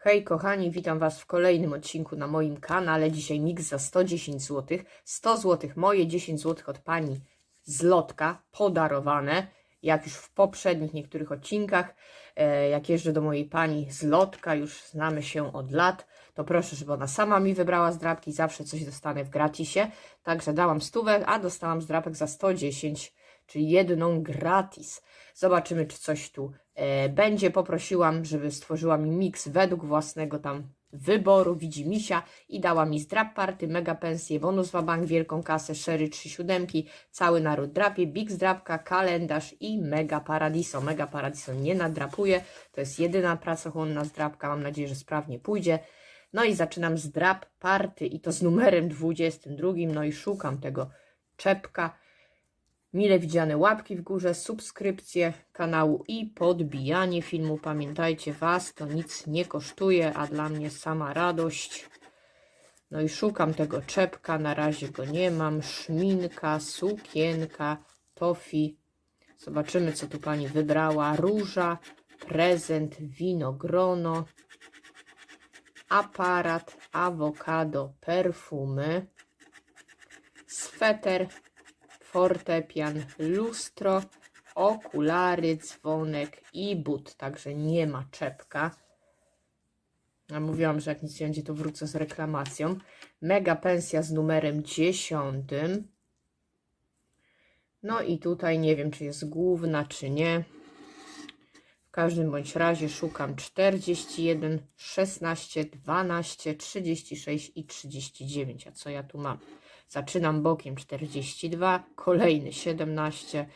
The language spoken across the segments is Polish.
Hej kochani, witam Was w kolejnym odcinku na moim kanale. Dzisiaj mix za 110 zł. 100 zł moje, 10 zł od Pani z lotka, podarowane. Jak już w poprzednich niektórych odcinkach, e, jak jeżdżę do mojej Pani z lotka, już znamy się od lat, to proszę, żeby ona sama mi wybrała zdrapki. Zawsze coś dostanę w gratisie. Także dałam stówę, a dostałam zdrapek za 110, czyli jedną gratis. Zobaczymy, czy coś tu e, będzie. Poprosiłam, żeby stworzyła mi miks według własnego tam wyboru, widzi misia i dała mi zdrap party, mega pensję, bonus bank, wielką kasę, sherry, trzy siódemki, cały naród drapie, big zdrapka, kalendarz i mega paradiso. Mega paradiso nie nadrapuje, to jest jedyna pracochłonna zdrapka, mam nadzieję, że sprawnie pójdzie. No i zaczynam zdrap party i to z numerem 22, no i szukam tego czepka. Mile widziane łapki w górze, subskrypcje kanału i podbijanie filmu. Pamiętajcie, Was to nic nie kosztuje, a dla mnie sama radość. No i szukam tego czepka, na razie go nie mam. Szminka, sukienka, tofi. Zobaczymy, co tu Pani wybrała. Róża, prezent, winogrono, aparat, awokado, perfumy, sweter, fortepian, lustro, okulary, dzwonek i but. Także nie ma czepka. Ja mówiłam, że jak nic nie będzie, to wrócę z reklamacją. Mega pensja z numerem 10. No i tutaj nie wiem, czy jest główna, czy nie. W każdym bądź razie szukam 41, 16, 12, 36 i 39. A co ja tu mam? Zaczynam bokiem 42, kolejny 17,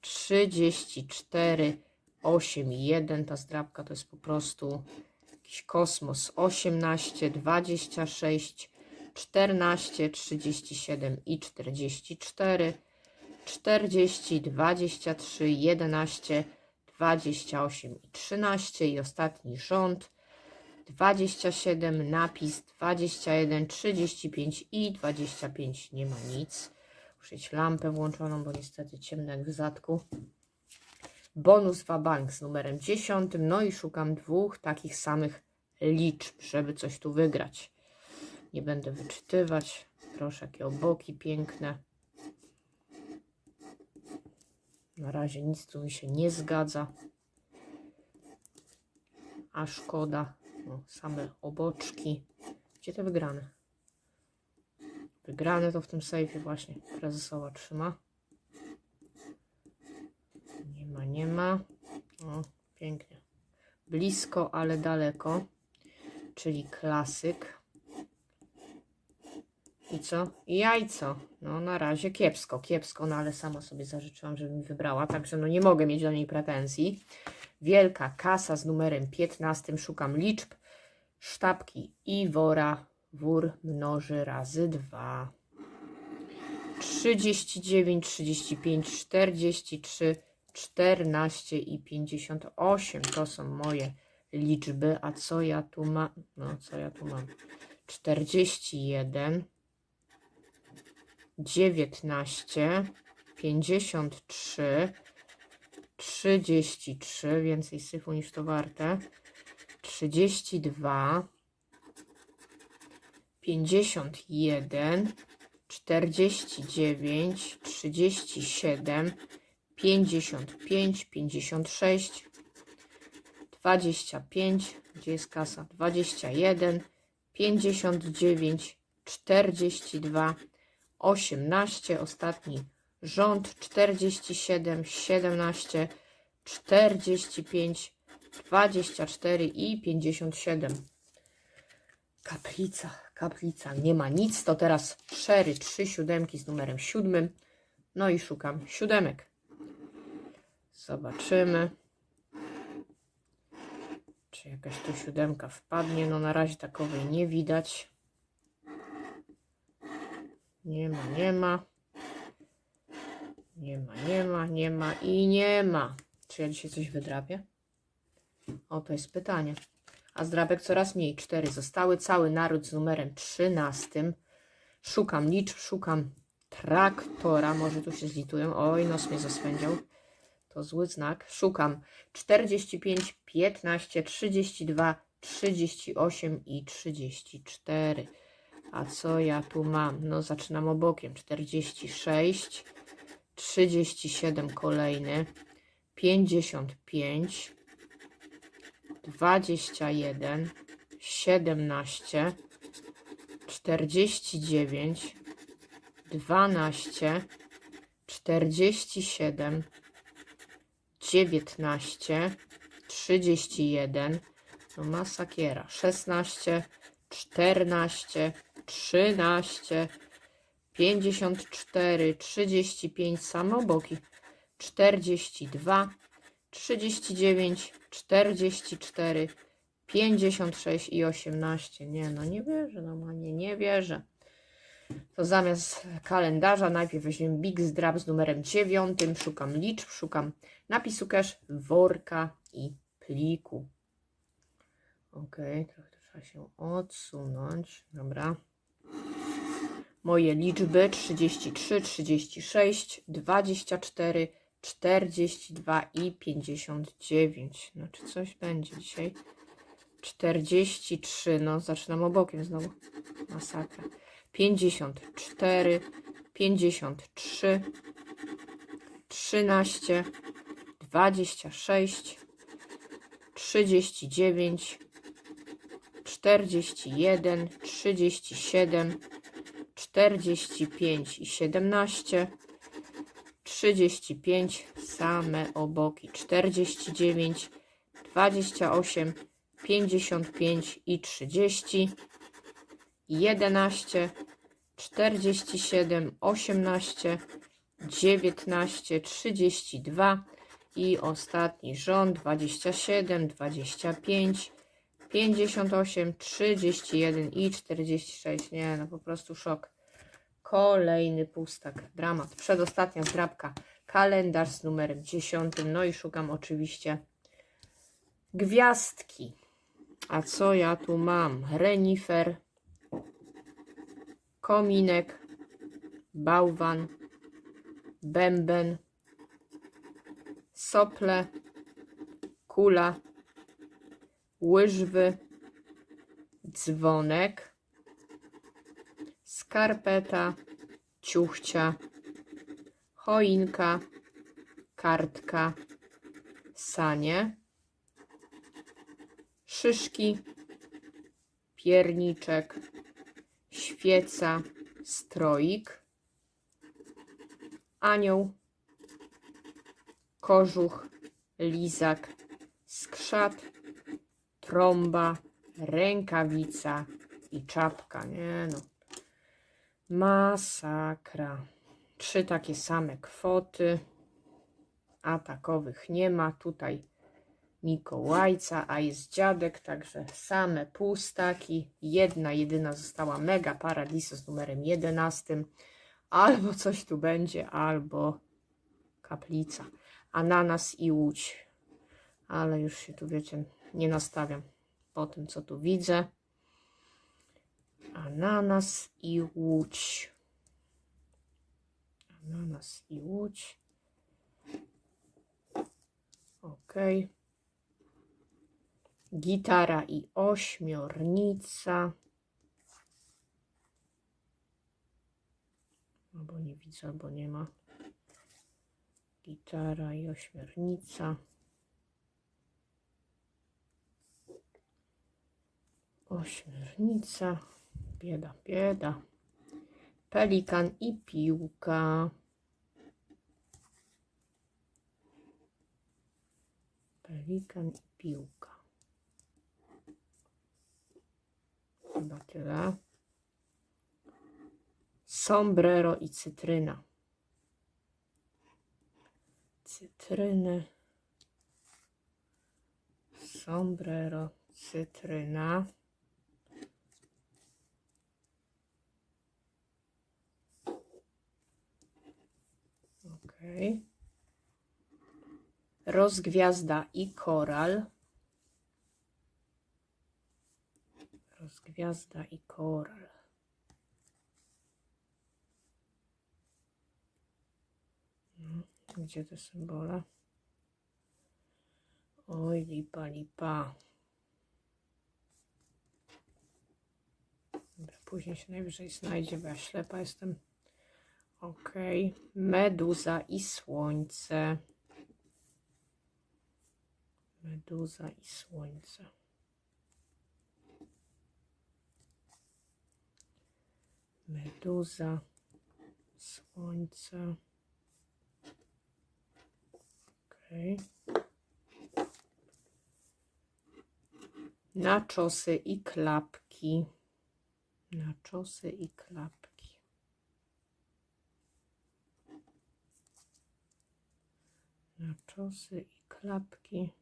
34, 8 i 1. Ta zdrabka to jest po prostu jakiś kosmos. 18, 26, 14, 37 i 44, 40, 23, 11, 28 i 13 i ostatni rząd 27, napis 21, 35 i 25. Nie ma nic. Muszę mieć lampę włączoną, bo niestety ciemno jak w zadku. Bonus bank z numerem 10. No i szukam dwóch takich samych liczb, żeby coś tu wygrać. Nie będę wyczytywać. Proszę, jakie oboki piękne. Na razie nic tu mi się nie zgadza. A szkoda. No, same oboczki. Gdzie te wygrane? Wygrane to w tym sejfie właśnie prezesowa trzyma. Nie ma, nie ma. O, pięknie. Blisko, ale daleko. Czyli klasyk. I co? Jajco. No na razie kiepsko, kiepsko, no ale sama sobie zażyczyłam, żeby mi wybrała, także no nie mogę mieć do niej pretensji. Wielka kasa z numerem 15. Szukam liczb. Sztabki Iwora. Wór mnoży razy 2. 39, 35, 43, 14 i 58. To są moje liczby. A co ja tu mam? No, co ja tu mam? 41, 19, 53, 33, więcej syfu niż to warte, 32, 51, 49, 37, 55, 56, 25, gdzie jest kasa? 21, 59, 42, 18, ostatni rząd 47, 17, 45, 24 i 57. Kaplica, kaplica, nie ma nic, to teraz szery, trzy siódemki z numerem siódmym. No i szukam siódemek. Zobaczymy. Czy jakaś tu siódemka wpadnie? No na razie takowej nie widać. Nie ma, nie ma. Nie ma, nie ma, nie ma i nie ma. Czy ja dzisiaj coś wydrapię? O, to jest pytanie. A zdrabek coraz mniej. Cztery zostały. Cały naród z numerem 13. Szukam liczb, szukam traktora. Może tu się zlitują. Oj, nos mnie zaswędział. To zły znak. Szukam 45, 15, 32, 38 i 34. A co ja tu mam? No zaczynam obokiem. 46, 37 kolejny, 55, 21, 17, 49, 12, 47, 19, 31, no masakiera, 16, 14, 13, 54, 35, samoboki, 42, 39, 44, 56 i 18. Nie, no nie wierzę, normalnie nie wierzę. To zamiast kalendarza najpierw weźmiemy Big Zdrab z numerem 9. Szukam liczb, szukam napisu cash, worka i pliku. Ok, trochę trzeba się odsunąć. Dobra. Moje liczby 33, 36, 24, 42 i 59. No czy coś będzie dzisiaj? 43, no zaczynam obokiem znowu. Masakra. 54, 53, 13, 26, 39, 41, 37, 45 i 17, 35, same oboki, 49, 28, 55 i 30, 11, 47, 18, 19, 32 i ostatni rząd 27, 25, 58, 31 i 46. Nie, no po prostu szok. Kolejny pustak, dramat. Przedostatnia zdrabka, kalendarz z numerem 10. No i szukam oczywiście gwiazdki. A co ja tu mam? Renifer, kominek, bałwan, bęben, sople, kula, łyżwy, dzwonek, skarpeta, ciuchcia, choinka, kartka, sanie, szyszki, pierniczek, świeca, stroik, anioł, kożuch, lizak, skrzat, trąba, rękawica i czapka. Nie no. Masakra. Trzy takie same kwoty, a takowych nie ma. Tutaj Mikołajca, a jest dziadek, także same pustaki. Jedna, jedyna została Mega Paradiso z numerem 11. Albo coś tu będzie, albo kaplica. Ananas i łódź. Ale już się tu, wiecie, nie nastawiam po tym, co tu widzę. Ananas i łódź. Ananas i łódź. Okej. Gitara i ośmiornica. Albo nie widzę, albo nie ma. Gitara i ośmiornica. Ośmiornica. Bieda, bieda. Pelikan i piłka. Pelikan i piłka. Chyba tyle. Sombrero i cytryna. Cytryny. Sombrero, cytryna. Okay. Rozgwiazda i koral. Rozgwiazda i koral. Gdzie te symbole? Oj, lipa, lipa. Dobra, później się najwyżej znajdzie, bo ja ślepa jestem. Ok. Meduza i słońce. Meduza i słońce. Meduza, słońce. Okej. Naczosy i klapki. Naczosy i klapki. Naczosy i klapki.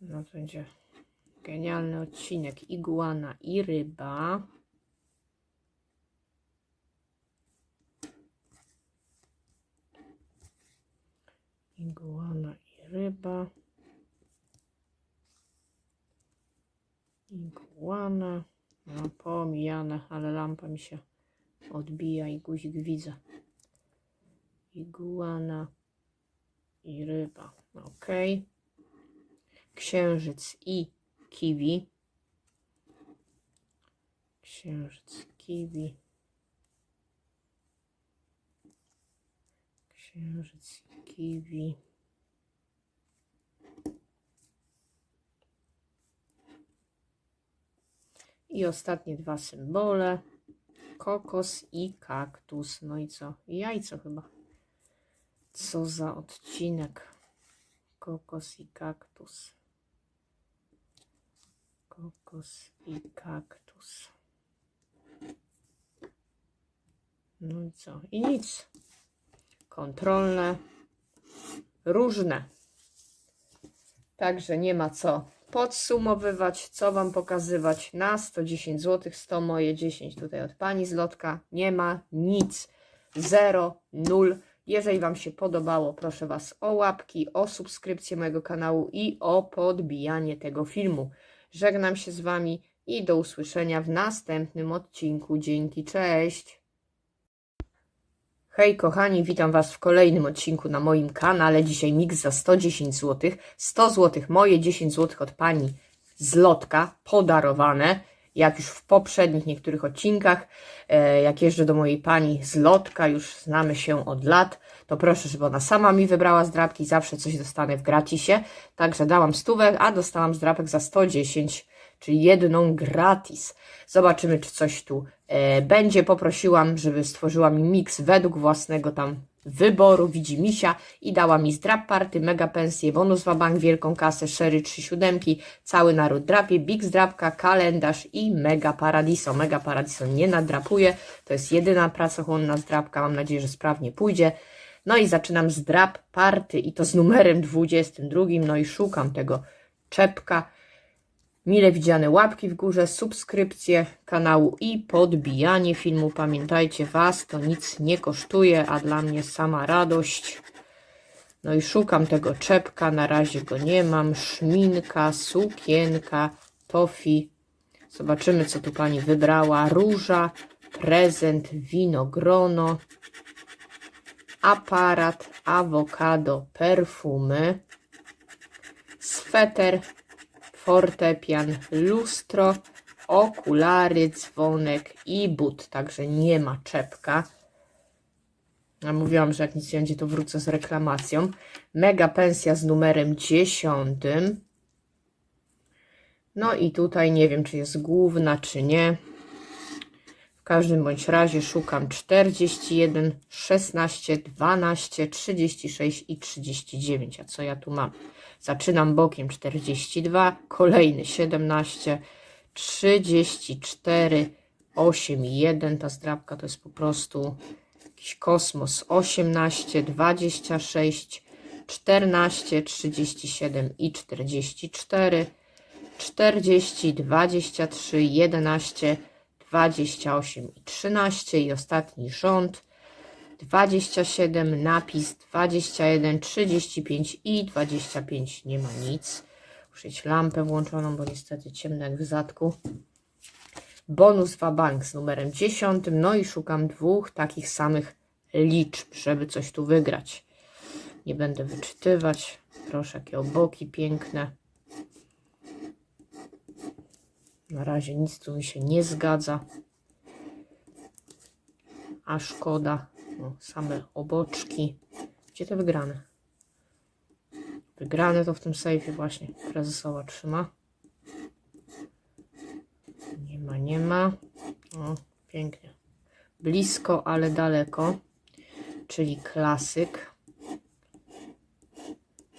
No to będzie genialny odcinek. Iguana i ryba. Iguana i ryba. Iguana. No, pomijane, ale lampa mi się odbija i guzik widzę. Iguana i ryba. Ok. Księżyc i kiwi. Księżyc, kiwi. Księżyc kiwi. I ostatnie dwa symbole. Kokos i kaktus. No i co? Jajco chyba. Co za odcinek. Kokos i kaktus. Kokos i kaktus. No i co? I nic. Kontrolne. Różne. Także nie ma co podsumowywać, co Wam pokazywać na 110 zł, 100 moje 10 tutaj od Pani z lotka. Nie ma nic. Zero, nul. Jeżeli Wam się podobało, proszę Was o łapki, o subskrypcję mojego kanału i o podbijanie tego filmu. Żegnam się z Wami i do usłyszenia w następnym odcinku. Dzięki, cześć! Hej kochani, witam Was w kolejnym odcinku na moim kanale. Dzisiaj mix za 110 zł. 100 zł moje, 10 zł od Pani z lotka, podarowane. Jak już w poprzednich niektórych odcinkach, e, jak jeżdżę do mojej Pani z lotka, już znamy się od lat, to proszę, żeby ona sama mi wybrała zdrapki. Zawsze coś dostanę w gratisie. Także dałam stówę, a dostałam zdrapek za 110 czyli jedną gratis. Zobaczymy, czy coś tu e, będzie. Poprosiłam, żeby stworzyła mi miks według własnego tam wyboru, widzi misia i dała mi zdrap party, mega pensję, bonus bank, wielką kasę, sherry, trzy siódemki, cały naród drapie, big zdrapka, kalendarz i mega paradiso. Mega paradiso nie nadrapuje, to jest jedyna pracochłonna zdrapka, mam nadzieję, że sprawnie pójdzie. No i zaczynam zdrap party i to z numerem 22, no i szukam tego czepka. Mile widziane łapki w górze, subskrypcje kanału i podbijanie filmu. Pamiętajcie, Was to nic nie kosztuje, a dla mnie sama radość. No i szukam tego czepka, na razie go nie mam. Szminka, sukienka, tofi. Zobaczymy, co tu Pani wybrała. Róża, prezent, winogrono, aparat, awokado, perfumy, sweter, fortepian, lustro, okulary, dzwonek i but. Także nie ma czepka. Ja mówiłam, że jak nic nie będzie, to wrócę z reklamacją. Mega pensja z numerem 10. No i tutaj nie wiem, czy jest główna, czy nie. W każdym bądź razie szukam 41, 16, 12, 36 i 39. A co ja tu mam? Zaczynam bokiem 42, kolejny 17, 34, 8 i 1. Ta zdrabka to jest po prostu jakiś kosmos. 18, 26, 14, 37 i 44, 40, 23, 11, 28 i 13 i ostatni rząd 27, napis 21, 35 i 25. Nie ma nic. Muszę lampę włączoną, bo niestety ciemno jak w zadku. Bonus bank z numerem 10. No i szukam dwóch takich samych liczb, żeby coś tu wygrać. Nie będę wyczytywać. Proszę, jakie oboki piękne. Na razie nic tu mi się nie zgadza. A szkoda. No, same oboczki. Gdzie te wygrane? Wygrane to w tym sejfie właśnie prezesowa trzyma. Nie ma, nie ma. O, pięknie. Blisko, ale daleko. Czyli klasyk.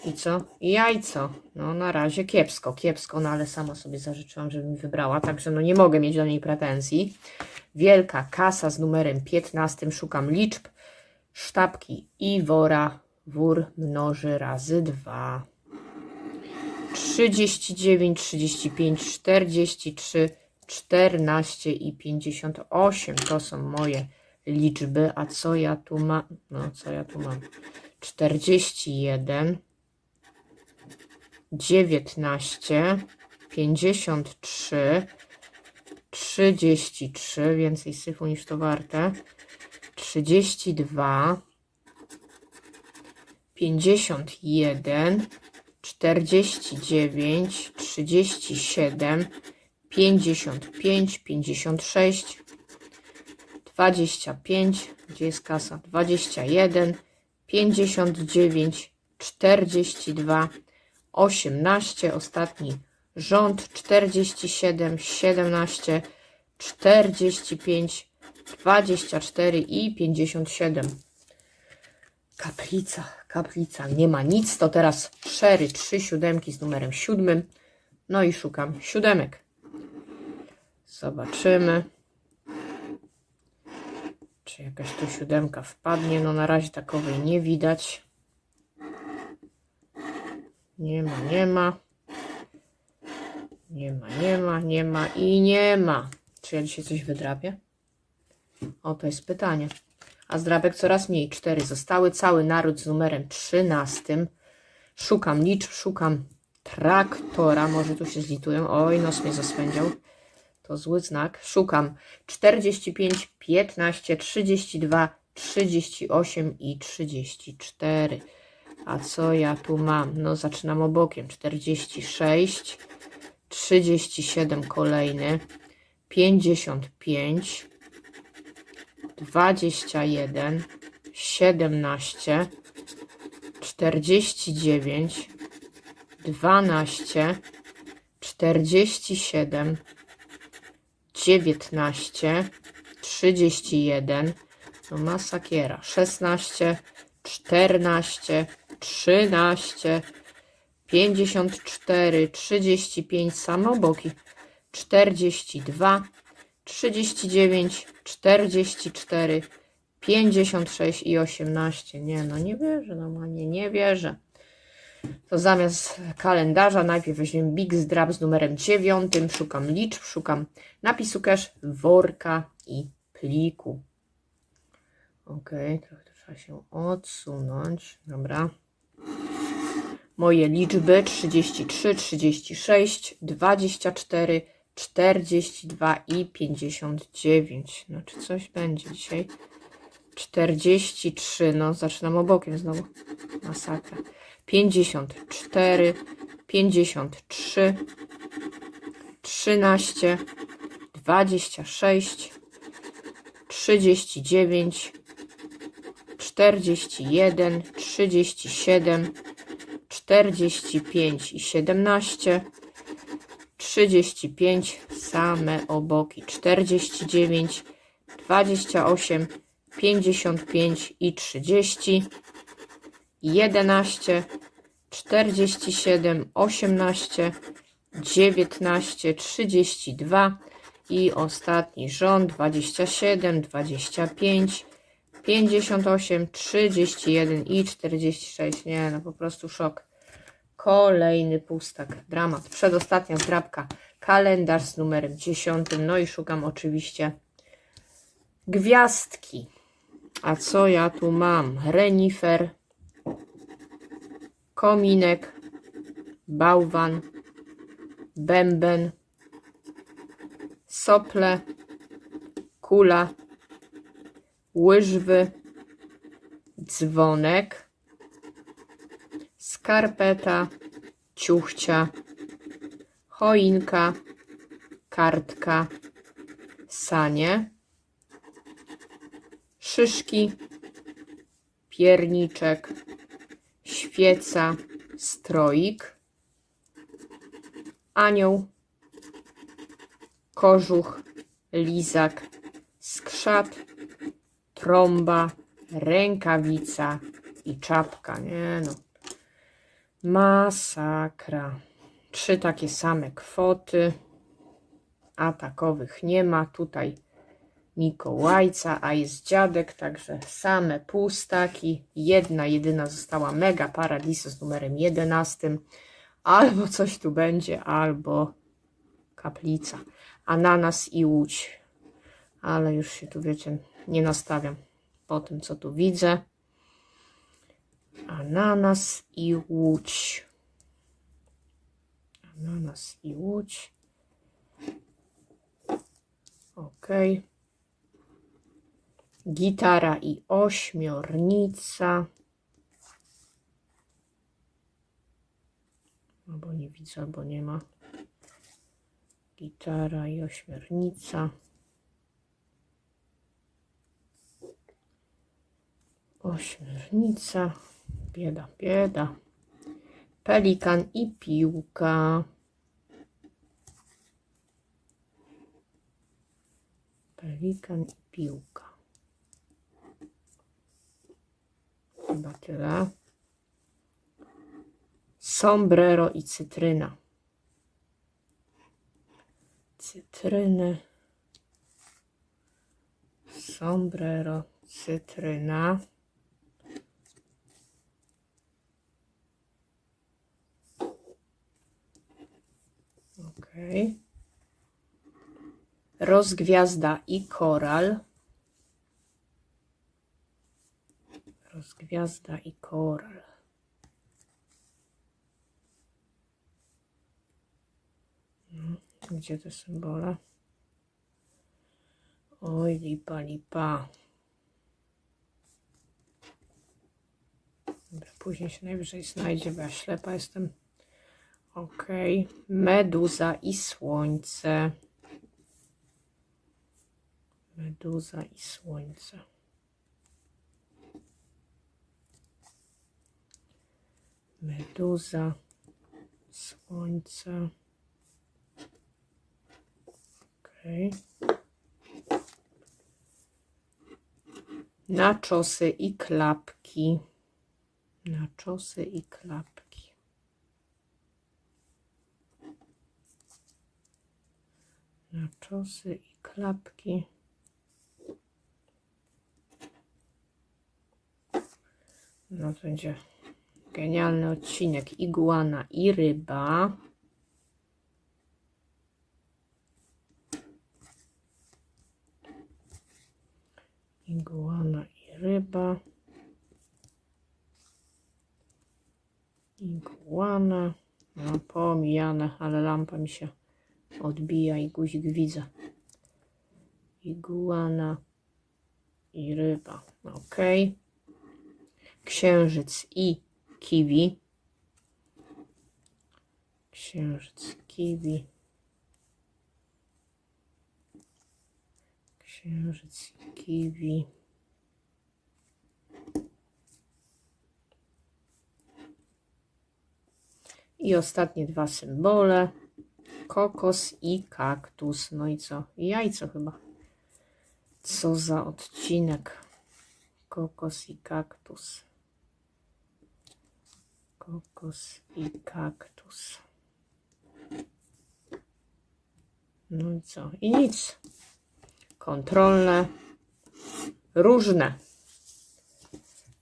I co? I jajco. No na razie kiepsko, kiepsko, no ale sama sobie zażyczyłam, żeby mi wybrała, także no nie mogę mieć do niej pretensji. Wielka kasa z numerem 15, szukam liczb. Sztabki Iwora, wór mnoży razy 2. 39, 35, 43, 14 i 58 to są moje liczby. A co ja tu mam? No, co ja tu mam? 41, 19, 53, 33, więcej syfu niż to warte. 32, 51, 49, 37, 55, 56, 25, gdzie jest kasa? 21, 59, 42, 18, ostatni rząd 47, 17, 45, 24 i 57. Kaplica, kaplica, nie ma nic, to teraz szery, trzy siódemki z numerem siódmym. No i szukam siódemek. Zobaczymy. Czy jakaś tu siódemka wpadnie? No na razie takowej nie widać. Nie ma, nie ma. Nie ma, nie ma, nie ma i nie ma. Czy ja dzisiaj coś wydrapię? O, to jest pytanie. A zdrabek coraz mniej. Cztery zostały. Cały naród z numerem 13. Szukam liczb, szukam traktora. Może tu się zlitują. Oj, nos mnie zaswędział. To zły znak. Szukam 45, 15, 32, 38 i 34. A co ja tu mam? No, zaczynam obokiem. 46, 37 kolejny, 55, 21, 17, 49, 12, 47, 19, 31, no masakiera, 16, 14, 13, 54, 35, samoboki, 42, 39, 44, 56 i 18. Nie, no nie wierzę, normalnie nie wierzę. To zamiast kalendarza najpierw weźmiemy Big Zdrab z numerem 9. Szukam liczb, szukam napisu cache, worka i pliku. Ok, trochę trzeba się odsunąć. Dobra. Moje liczby 33, 36, 24, 42 i 59. No czy coś będzie dzisiaj? 43, no zaczynam obokiem znowu. Masakra. 54, 53, 13, 26, 39, 41, 37, 45 i 17, 35, same oboki, 49, 28, 55 i 30, 11, 47, 18, 19, 32 i ostatni rząd 27, 25, 58, 31 i 46. Nie, no po prostu szok. Kolejny pustak, dramat. Przedostatnia zdrabka, kalendarz z numerem 10. No i szukam oczywiście gwiazdki. A co ja tu mam? Renifer, kominek, bałwan, bęben, sople, kula, łyżwy, dzwonek, skarpeta, ciuchcia, choinka, kartka, sanie, szyszki, pierniczek, świeca, stroik, anioł, kożuch, lizak, skrzat, trąba, rękawica i czapka. Nie no. Masakra. Trzy takie same kwoty, a takowych nie ma. Tutaj Mikołajca, a jest dziadek, także same pustaki. Jedna, jedyna została Mega Paradiso z numerem 11. Albo coś tu będzie, albo kaplica. Ananas i łódź. Ale już się tu, wiecie, nie nastawiam po tym, co tu widzę. Ananas i łódź. Ananas i łódź. Ok. Gitara i ośmiornica. Albo nie widzę, albo nie ma. Gitara i ośmiornica. Ośmiornica. Bieda, bieda. Pelikan i piłka. Pelikan i piłka. Chyba tyle. Sombrero i cytryna. Cytryny. Sombrero, cytryna. Okej. Rozgwiazda i koral. Rozgwiazda i koral. No, gdzie te symbole? Oj, lipa, lipa. Dobra, później się najwyżej znajdzie, bo ja ślepa jestem. Okej. Meduza i słońce. Meduza i słońce. Meduza, słońce. Okej. Naczosy i klapki. Naczosy i klapki. Naczosy i klapki. No to będzie genialny odcinek. Iguana i ryba. Iguana i ryba. Iguana. No, pomijane, ale lampa mi się odbija i guzik widzę. Iguana i ryba. Ok. Księżyc i kiwi. Księżyc, kiwi. Księżyc kiwi. I ostatnie dwa symbole. Kokos i kaktus. No i co? Jajco chyba. Co za odcinek. Kokos i kaktus. Kokos i kaktus. No i co? I nic. Kontrolne. Różne.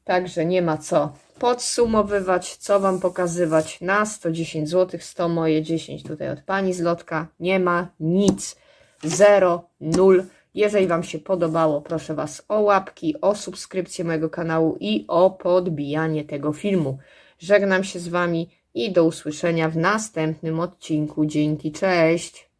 Także nie ma co podsumowywać, co Wam pokazywać na 110 zł. 100 moje 10 tutaj od Pani z lotka. Nie ma nic. Zero, nul. Jeżeli Wam się podobało, proszę Was o łapki, o subskrypcję mojego kanału i o podbijanie tego filmu. Żegnam się z Wami i do usłyszenia w następnym odcinku. Dzięki, cześć!